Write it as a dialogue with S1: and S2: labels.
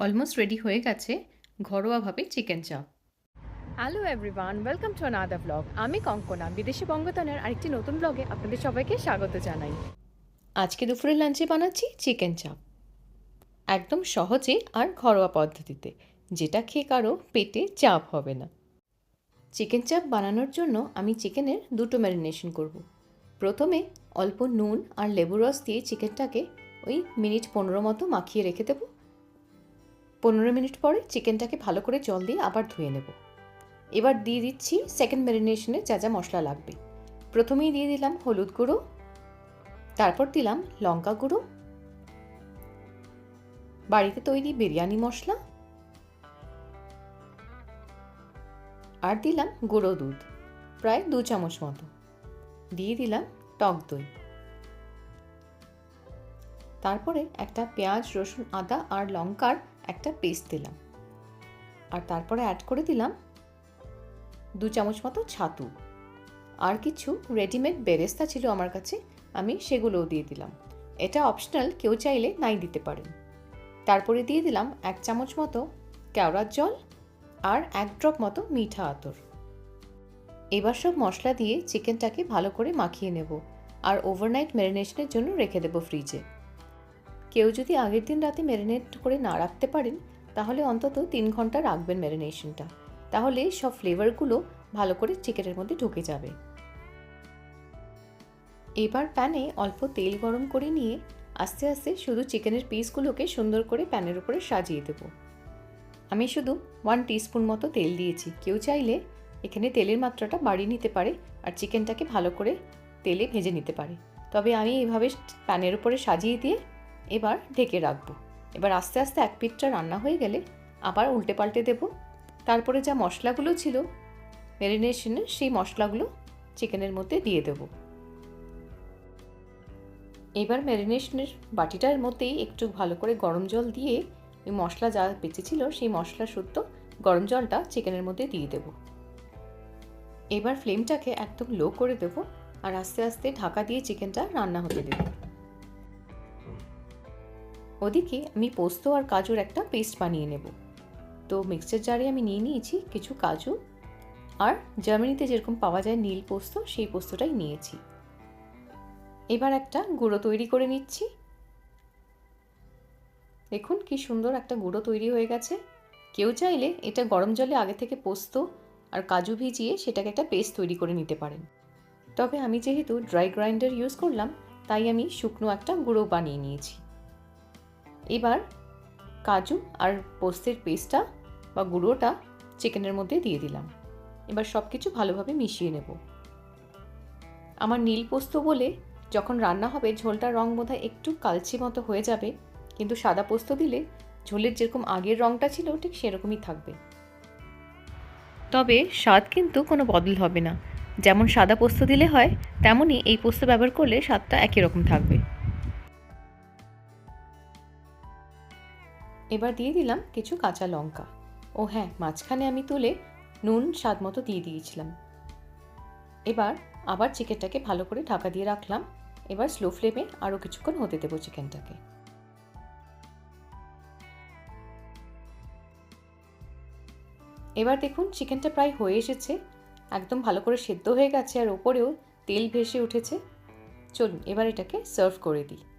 S1: Almost ready হয়ে গেছে ঘরোয়াভাবে chicken chaap.
S2: Hello everyone welcome to another vlog আমি কঙ্কনা বিদেশি বঙ্গতনের আরেকটি নতুন ব্লগে আপনাদের সবাইকে স্বাগত জানাই।
S1: আজকে দুপুরে লাঞ্চে বানাচ্ছি চিকেন চাপ। একদম সহজে আর ঘরোয়া পদ্ধতিতে যেটা খেয়ে কারও পেটে চাপ হবে না। চিকেন চাপ বানানোর জন্য আমি চিকেনের দুটো ম্যারিনেশন করব। প্রথমে অল্প নুন আর লেবু রস দিয়ে চিকেনটাকে ওই মিনিট পনেরো মতো মাখিয়ে রেখে দেবো। পনেরো মিনিট পরে চিকেনটাকে ভালো করে জল দিয়ে আবার ধুয়ে নেব। এবার দিয়ে দিচ্ছি সেকেন্ড ম্যারিনেশনে যা যা মশলা লাগবে। প্রথমেই দিয়ে দিলাম হলুদ গুঁড়ো, তারপর দিলাম লঙ্কা গুঁড়ো। বাড়িতে তৈরি বিরিয়ানি মশলা। আর দিলাম গুঁড়ো দুধ, প্রায় দু চামচ মতো। দিয়ে দিলাম টক দই। তারপরে একটা পেঁয়াজ, রসুন, আদা আর লঙ্কার একটা পেস্ট দিলাম। আর তারপরে অ্যাড করে দিলাম দু চামচ মতো ছাতু। আর কিছু রেডিমেড বেরেস্তা ছিল আমার কাছে, আমি সেগুলোও দিয়ে দিলাম। এটা অপশনাল কেউ চাইলে নাই দিতে পারেন। তারপরে দিয়ে দিলাম এক চামচ মতো কেওড়ার জল আর এক ড্রপ মতো মিঠা আতর। এবার সব মশলা দিয়ে চিকেনটাকে ভালো করে মাখিয়ে নেব। আর ওভারনাইট ম্যারিনেশনের জন্য রেখে দেবো ফ্রিজে কেউ যদি আগের দিন রাতে ম্যারিনেট করে না রাখতে পারেন, তাহলে অন্তত তিন ঘণ্টা রাখবেন ম্যারিনেশনটা তাহলে সব ফ্লেভারগুলো ভালো করে চিকেনের মধ্যে ঢুকে যাবে। এবার প্যানে অল্প তেল গরম করে নিয়ে আস্তে আস্তে শুধু চিকেনের পিসগুলোকে সুন্দর করে প্যানের উপরে সাজিয়ে দেব। আমি শুধু ওয়ান টিস্পুন মতো তেল দিয়েছি। কেউ চাইলে এখানে তেলের মাত্রাটা বাড়িয়ে নিতে পারে আর চিকেনটাকে ভালো করে তেলে ভেজে নিতে পারে। তবে আমি এইভাবে প্যানের উপরে সাজিয়ে দিয়ে এবার ঢেকে রাখব। এবার আস্তে আস্তে এক পিঠটা রান্না হয়ে গেলে আবার উল্টে পাল্টে দেব। তারপরে যা মশলাগুলো ছিল ম্যারিনেশনে সেই মশলাগুলো চিকেনের মধ্যে দিয়ে দেব। এবার ম্যারিনেশনের বাটিটার মধ্যেই একটু ভালো করে গরম জল দিয়ে ওই মশলা যা বেঁচেছিল সেই মশলা শুদ্ধ গরম জলটা চিকেনের মধ্যে দিয়ে দেব। এবার ফ্লেমটাকে একদম লো করে দেব আর আস্তে আস্তে ঢাকা দিয়ে চিকেনটা রান্না হতে দেবো। ওদিকে আমি পোস্ত আর কাজুর একটা পেস্ট বানিয়ে নেব। তো মিক্সচার জারে আমি নিয়ে নিয়েছি কিছু কাজু আর জার্মানিতে যেরকম পাওয়া যায় নীল পোস্ত, সেই পোস্তটাই নিয়েছি। এবার একটা গুঁড়ো তৈরি করে নিচ্ছি। দেখুন কি সুন্দর একটা গুঁড়ো তৈরি হয়ে গেছে। কেউ চাইলে এটা গরম জলে আগে থেকে পোস্ত আর কাজু ভিজিয়ে সেটাকে একটা পেস্ট তৈরি করে নিতে পারেন। তবে আমি যেহেতু ড্রাই গ্রাইন্ডার ইউজ করলাম, তাই আমি শুকনো একটা গুঁড়ো বানিয়ে নিয়েছি। এবার কাজু আর পোস্তের পেস্টটা বা গুঁড়োটা চিকেনের মধ্যে দিয়ে দিলাম। এবার সব কিছু ভালোভাবে মিশিয়ে নেব। আমার নীল পোস্ত বলে যখন রান্না হবে ঝোলটার রং বোধহয় একটু কালচে মতো হয়ে যাবে, কিন্তু সাদা পোস্ত দিলে ঝোলের যেরকম আগের রংটা ছিল ঠিক সেরকমই থাকবে। তবে স্বাদ কিন্তু কোনো বদল হবে না। যেমন সাদা পোস্ত দিলে হয়, তেমনই এই পোস্ত ব্যবহার করলে স্বাদটা একই রকম থাকবে। এবার দিয়ে দিলাম কিছু কাঁচা লঙ্কা। ও হ্যাঁ মাঝখানে আমি তুলে নুন, স্বাদ মতো দিয়ে দিয়েছিলাম। এবার আবার চিকেনটাকে ভালো করে ঢাকা দিয়ে রাখলাম। এবার স্লো ফ্লেমে আরও কিছুক্ষণ হতে দেবো চিকেনটাকে। এবার দেখুন চিকেনটা প্রায় হয়ে এসেছে। একদম ভালো করে সেদ্ধ হয়ে গেছে আর ওপরেও তেল ভেসে উঠেছে। চলুন, এবার এটাকে সার্ভ করে দিই।